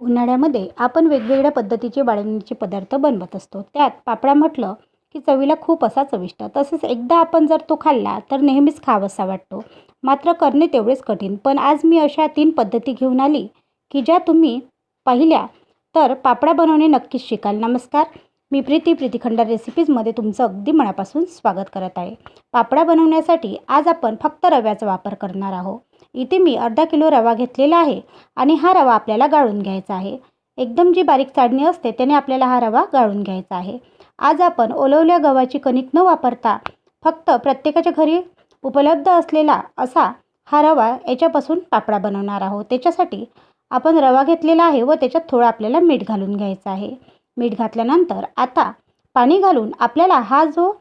उन्हाळ्यामध्ये आपण वेगवेगळ्या पद्धतीचे बाळगणीचे पदार्थ बनवत असतो. त्यात पापडा म्हटलं की चवीला खूप असा चविष्ट. तसेच एकदा आपण जर तो खाल्ला तर नेहमीच खावासा वाटतो. मात्र करणे तेवढेच कठीण. पण आज मी अशा तीन पद्धती घेऊन आली की ज्या तुम्ही पाहिल्या तर पापडा बनवणे नक्कीच शिकाल. नमस्कार. मी प्रीती प्रीती खंडार रेसिपीजमध्ये तुमचं अगदी मनापासून स्वागत करत आहे. पापडा बनवण्यासाठी आज आपण फक्त रव्याचा वापर करणार आहोत. इथे मी अर्धा किलो रवा घेतलेला आहे आणि हा रवा आपल्याला गाळून घ्यायचा आहे. एकदम जी बारीक चाळणी असते त्याने आपल्याला हा रवा गाळून घ्यायचा आहे. आज आपण ओलवल्या गव्हाची कणिक न वापरता फक्त प्रत्येकाच्या घरी उपलब्ध असलेला असा हा रवा याच्यापासून पापडा बनवणार आहोत. त्याच्यासाठी आपण रवा घेतलेला आहे व त्याच्यात थोडं आपल्याला मीठ घालून घ्यायचं आहे. मीठ घातल्यानंतर आता पाणी घालून आपल्याला हा जो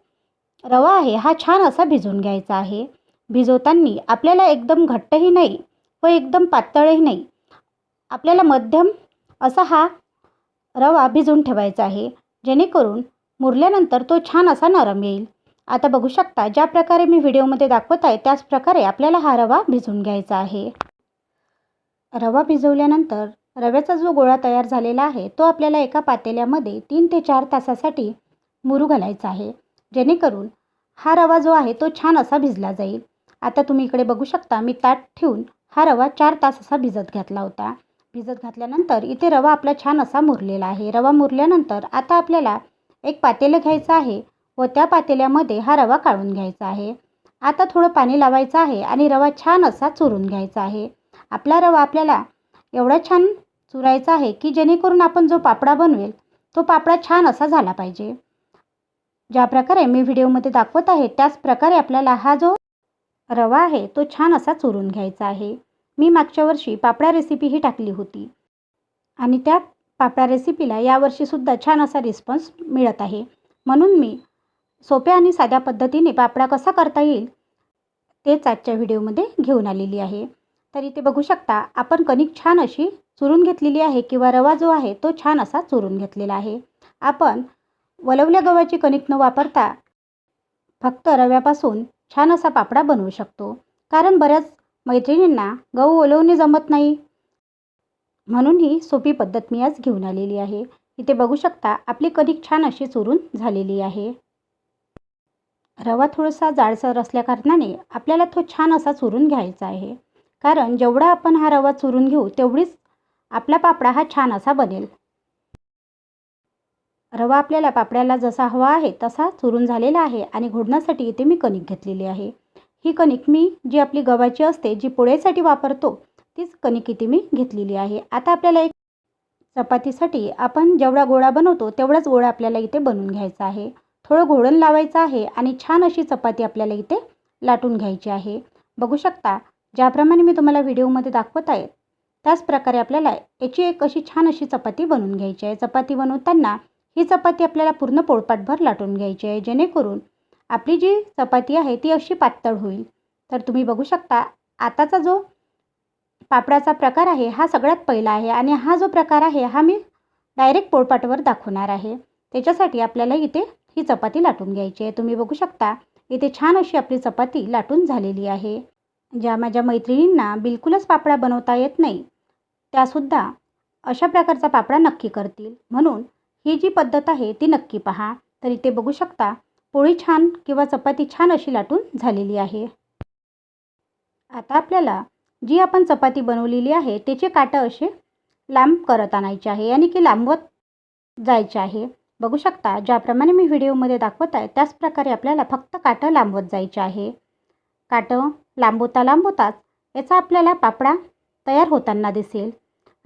रवा आहे हा छान असा भिजवून घ्यायचा आहे. भिजवताना आपल्याला एकदम घट्टही नाही व एकदम पातळही नाही. आपल्याला मध्यम असा हा रवा भिजून ठेवायचा आहे जेणेकरून मुरल्यानंतर तो छान असा नरम येईल. आता बघू शकता ज्या प्रकारे मी व्हिडिओमध्ये दाखवत आहे त्याच प्रकारे आपल्याला हा रवा भिजून घ्यायचा आहे. रवा भिजवल्यानंतर रव्याचा जो गोळा तयार झालेला आहे तो आपल्याला एका पातेल्यामध्ये तीन ते चार तासासाठी मुरू घालायचा आहे जेणेकरून हा रवा जो आहे तो छान असा भिजला जाईल. आता तुम्ही इकडे बघू शकता मी ताट ठेवून हा रवा चार तास असा भिजत घातला होता. भिजत घातल्यानंतर इथे रवा आपला छान असा मुरलेला आहे. रवा मुरल्यानंतर आता आपल्याला एक पातेलं घ्यायचं आहे व त्या पातेल्यामध्ये हा रवा काढून घ्यायचा आहे. आता थोडं पाणी लावायचं आहे आणि रवा छान असा चुरून घ्यायचा आहे. आपला रवा आपल्याला एवढा छान चुरायचा आहे की जेणेकरून आपण जो पापडा बनवेल तो पापडा छान असा झाला पाहिजे. ज्या प्रकारे मी व्हिडिओमध्ये दाखवत आहे त्याच प्रकारे आपल्याला हा जो रवा आहे तो छान असा चुरून घ्यायचा आहे. मी मागच्या वर्षी पापडा रेसिपी ही टाकली होती. आणि त्या पापडा रेसिपीला यावर्षीसुद्धा छान असा रिस्पॉन्स मिळत आहे. म्हणून मी सोप्या आणि साध्या पद्धतीने पापडा कसा करता येईल तेच आजच्या व्हिडिओमध्ये घेऊन आलेली आहे. तर इथे बघू शकता आपण कणिक छान अशी चुरून घेतलेली आहे किंवा रवा जो आहे तो छान असा चुरून घेतलेला आहे. आपण वलवल्या गव्हाची कणिक न वापरता फक्त रव्यापासून छान असा पापडा बनवू शकतो. कारण बऱ्याच मैत्रिणींना गहू ओलवणे जमत नाही. म्हणून ही सोपी पद्धत मी आज घेऊन आलेली आहे. इथे बघू शकता आपली कणिक छान अशी चुरून झालेली आहे. रवा थोडासा जाडसर असल्याकारणाने आपल्याला तो छान असा चुरून घ्यायचा आहे. कारण जेवढा आपण हा रवा चुरून घेऊ तेवढीच आपला पापडा हा छान असा बनेल. रवा आपल्याला पापड्याला जसा हवा आहे तसा चुरून झालेला आहे आणि घोडण्यासाठी इथे मी कणिक घेतलेली आहे. ही कणिक मी जी आपली गव्हाची असते जी पोळ्यासाठी वापरतो तीच कणिक इथे मी घेतलेली आहे. आता आपल्याला एक चपातीसाठी आपण जेवढा गोळा बनवतो तेवढाच गोळा आपल्याला इथे बनवून घ्यायचा आहे. थोडं घोडण लावायचं आहे आणि छान अशी चपाती आपल्याला इथे लाटून घ्यायची आहे. बघू शकता ज्याप्रमाणे मी तुम्हाला व्हिडिओमध्ये दाखवत आहे त्याचप्रकारे आपल्याला याची एक अशी छान अशी चपाती बनवून घ्यायची आहे. चपाती बनवताना ही चपाती आपल्याला पूर्ण पोळपाटभर लाटून घ्यायची आहे. जेणेकरून आपली जी चपाती आहे ती अशी पातळ होईल. तर तुम्ही बघू शकता आताचा जो पापडाचा प्रकार आहे हा सगळ्यात पहिला आहे आणि हा जो प्रकार आहे हा मी डायरेक्ट पोळपाटवर दाखवणार आहे. त्याच्यासाठी आपल्याला इथे ही चपाती लाटून घ्यायची आहे. तुम्ही बघू शकता इथे छान अशी आपली चपाती लाटून झालेली आहे. ज्या माझ्या मैत्रिणींना बिलकुलच पापडा बनवता येत नाही त्यासुद्धा अशा प्रकारचा पापडा नक्की करतील. म्हणून ही जी पद्धत आहे ती नक्की पहा. तर इथे बघू शकता पोळी छान किंवा चपाती छान अशी लाटून झालेली आहे. आता आपल्याला जी आपण चपाती बनवलेली आहे त्याचे काटं असे लांब करत आणायचे आहे आणि की लांबवत जायचे आहे. बघू शकता ज्याप्रमाणे मी व्हिडिओमध्ये दाखवत आहे त्याच प्रकारे आपल्याला फक्त काटं लांबवत जायचे आहे. काटं लांबवता लांबवताच याचा आपल्याला पापडा तयार होताना दिसेल.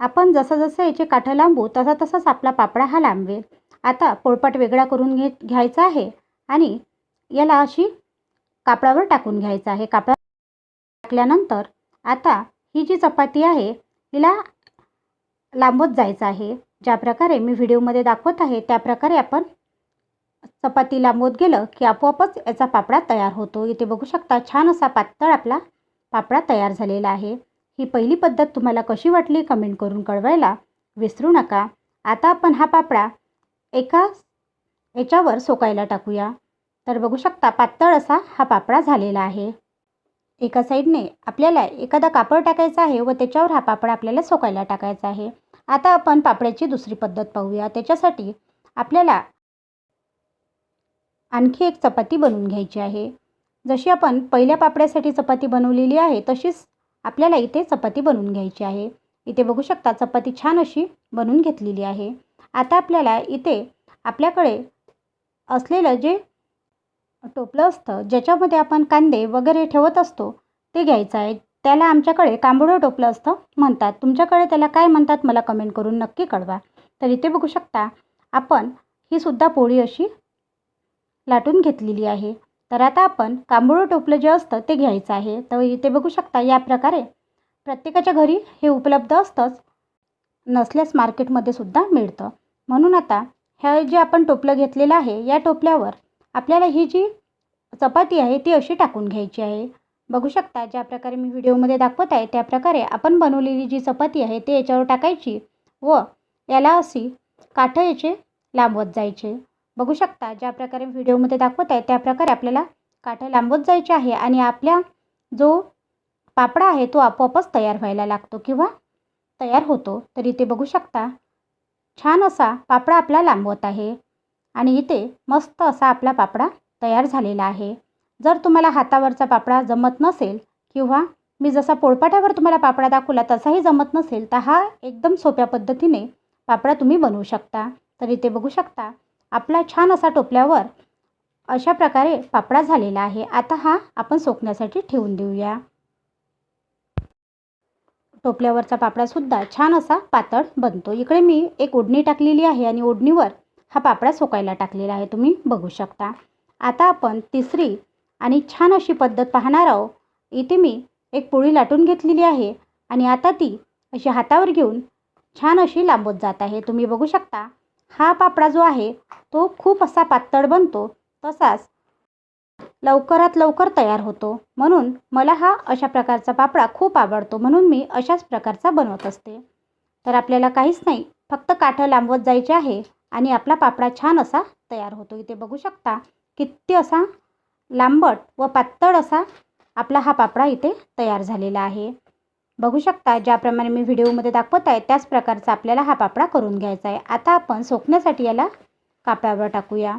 आपण जसं जसं याचे काठं लांबू तसा तसाच आपला पापडा हा लांबवेल. आता पोळपाट वेगळा करून घे घ्यायचा आहे आणि याला अशी कापडावर टाकून घ्यायचं आहे. कापडा टाकल्यानंतर आता ही जी चपाती आहे हिला लांबत जायचं आहे. ज्या प्रकारे मी व्हिडिओमध्ये दाखवत आहे त्या प्रकारे आपण चपाती लांबवत गेलं की आपोआपच याचा पापडा तयार होतो. इथे बघू शकता छान असा पातळ आपला पापडा तयार झालेला आहे. ही पहिली पद्धत तुम्हाला कशी वाटली कमेंट करून कळवायला विसरू नका. आता आपण हा पापडा एका याच्यावर सोकायला टाकूया. तर बघू शकता पातळ असा हा पापडा झालेला आहे. एका साईडने आपल्याला एखादा कापड टाकायचा आहे व त्याच्यावर हा पापड आपल्याला सोकायला टाकायचा आहे. आता आपण पापड्याची दुसरी पद्धत पाहूया. त्याच्यासाठी आपल्याला आणखी एक चपाती बनवून घ्यायची आहे. जशी आपण पहिल्या पापड्यासाठी चपाती बनवलेली आहे तशीच आपल्याला इथे चपाती बनवून घ्यायची आहे. इथे बघू शकता चपाती छान अशी बनवून घेतलेली आहे. आता आपल्याला इथे आपल्याकडे असलेलं जे टोपलं असतं ज्याच्यामध्ये आपण कांदे वगैरे ठेवत असतो ते घ्यायचं आहे. त्याला आमच्याकडे कांबोडं टोपलं असतं म्हणतात. तुमच्याकडे त्याला काय म्हणतात मला कमेंट करून नक्की कळवा. तर इथे बघू शकता आपण ही सुद्धा पोळी अशी लाटून घेतलेली आहे. तर आता आपण कांबोळं टोपलं जे असतं ते घ्यायचं आहे. तर इथे बघू शकता या प्रकारे प्रत्येकाच्या घरी हे उपलब्ध असतंच नसल्यास मार्केटमध्ये सुद्धा मिळतं. म्हणून आता ह्या जे आपण टोपलं घेतलेलं आहे या टोपल्यावर आपल्याला ही जी चपाती आहे ती अशी टाकून घ्यायची आहे. बघू शकता ज्या प्रकारे मी व्हिडिओमध्ये दाखवत आहे त्या प्रकारे आपण बनवलेली जी चपाती आहे ती याच्यावर टाकायची व याला अशी काठं याचे लांबवत जायचे. बघू शकता. ज्या प्रकारे व्हिडिओमध्ये दाखवत आहे त्या प्रकारे आपल्याला काठ्या लांबवत जायचे आहे आणि आपल्या जो पापडा आहे तो आपोआपच तयार व्हायला लागतो किंवा तयार होतो. तर इथे बघू शकता छान असा पापडा आपला लांबवत आहे आणि इथे मस्त असा आपला पापडा तयार झालेला आहे. जर तुम्हाला हातावरचा पापडा जमत नसेल किंवा मी जसा पोळपाट्यावर तुम्हाला पापडा दाखवला तसाही जमत नसेल तर हा एकदम सोप्या पद्धतीने पापडा तुम्ही बनवू शकता. तर इथे बघू शकता आपला छान असा टोपल्यावर अशा प्रकारे पापडा झालेला आहे. आता हा आपण सोकण्यासाठी ठेवून देऊया. टोपल्यावरचा पापडासुद्धा छान असा पातळ बनतो. इकडे मी एक ओढणी टाकलेली आहे आणि ओढणीवर हा पापडा सोकायला टाकलेला आहे. तुम्ही बघू शकता. आता आपण तिसरी आणि छान अशी पद्धत पाहणार आहोत. इथे मी एक पोळी लाटून घेतलेली आहे आणि आता ती अशी हातावर घेऊन छान अशी लांबत जात आहे. तुम्ही बघू शकता. हा पापडा जो आहे तो खूप असा पातळ बनतो तसाच लवकरात लवकर तयार होतो. म्हणून मला हा अशा प्रकारचा पापडा खूप आवडतो म्हणून मी अशाच प्रकारचा बनवत असते. तर आपल्याला काहीच नाही फक्त काठं लांबवत जायचे आहे आणि आपला पापडा छान असा तयार होतो. इथे बघू शकता किती असा लांबट व पातळ असा आपला हा पापडा इथे तयार झालेला आहे. बघू शकता ज्याप्रमाणे मी व्हिडिओमध्ये दाखवत आहे त्याच प्रकारचा आपल्याला हा पापडा करून घ्यायचा आहे. आता आपण सोकण्यासाठी याला कापडावर टाकूया.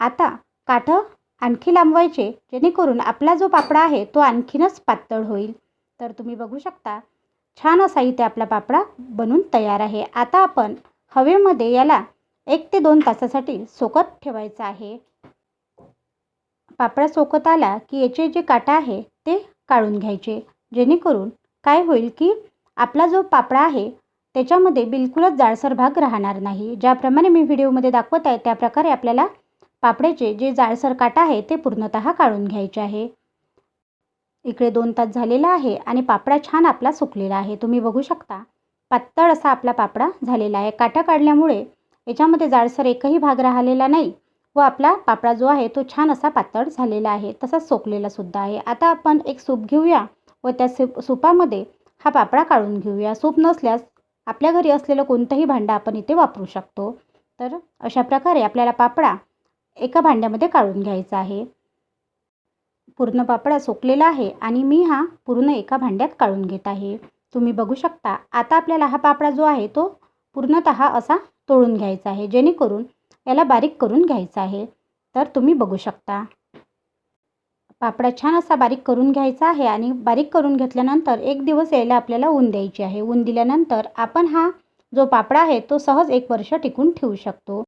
आता काठं आणखी लांबवायचे जेणेकरून आपला जो पापडा आहे तो आणखीनच पातळ होईल. तर तुम्ही बघू शकता छान असा इथे आपला पापडा बनून तयार आहे. आता आपण हवेमध्ये याला एक ते दोन तासासाठी सोकत ठेवायचं आहे. पापडा सोकत आला की याचे जे काटा आहे ते काढून घ्यायचे. जेणेकरून काय होईल की आपला जो पापडा आहे त्याच्यामध्ये बिलकुलच जाडसर भाग राहणार नाही. ज्याप्रमाणे मी व्हिडिओमध्ये दाखवत आहे त्याप्रकारे आपल्याला पापड्याचे जे जाडसर काटा आहे ते पूर्णतः काढून घ्यायचे आहे. इकडे दोन तास झालेला आहे आणि पापडा छान आपला सुकलेला आहे. तुम्ही बघू शकता पातळ असा आपला पापडा झालेला आहे. काटा काढल्यामुळे याच्यामध्ये जाडसर एकही भाग राहिलेला नाही व आपला पापडा जो आहे तो छान असा पातळ झालेला आहे. तसाच सोकलेला सुद्धा आहे. आता आपण एक सूप घेऊया. व त्या सूप सुपामध्ये हा पापडा काढून घेऊया. सूप नसल्यास आपल्या घरी असलेलं कोणतंही भांडं आपण इथे वापरू शकतो. तर अशा प्रकारे आपल्याला पापडा एका भांड्यामध्ये काढून घ्यायचा आहे. पूर्ण पापडा सोकलेला आहे आणि मी हा पूर्ण एका भांड्यात काढून घेत आहे. तुम्ही बघू शकता आता आपल्याला हा पापडा जो आहे तो पूर्णतः असा तोडून घ्यायचा आहे. जेणेकरून याला बारीक करून घ्यायचा आहे. तर तुम्ही बघू शकता. पापडा छान असा बारीक करून घ्यायचा आहे आणि बारीक करून घेतल्यानंतर एक दिवस यायला आपल्याला ऊन द्यायची आहे. ऊन दिल्यानंतर आपण हा जो पापडा आहे तो सहज एक वर्ष टिकून ठेवू शकतो.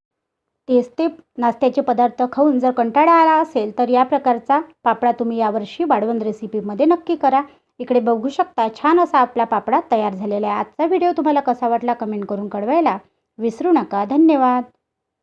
तेच ते नाश्त्याचे पदार्थ खाऊन जर कंटाळा आला असेल तर या प्रकारचा पापडा तुम्ही यावर्षी वाढवण रेसिपीमध्ये नक्की करा. इकडे बघू शकता छान असा आपला पापडा तयार झालेला आहे. आजचा व्हिडिओ तुम्हाला कसा वाटला कमेंट करून कळवायला विसरू नका. धन्यवाद.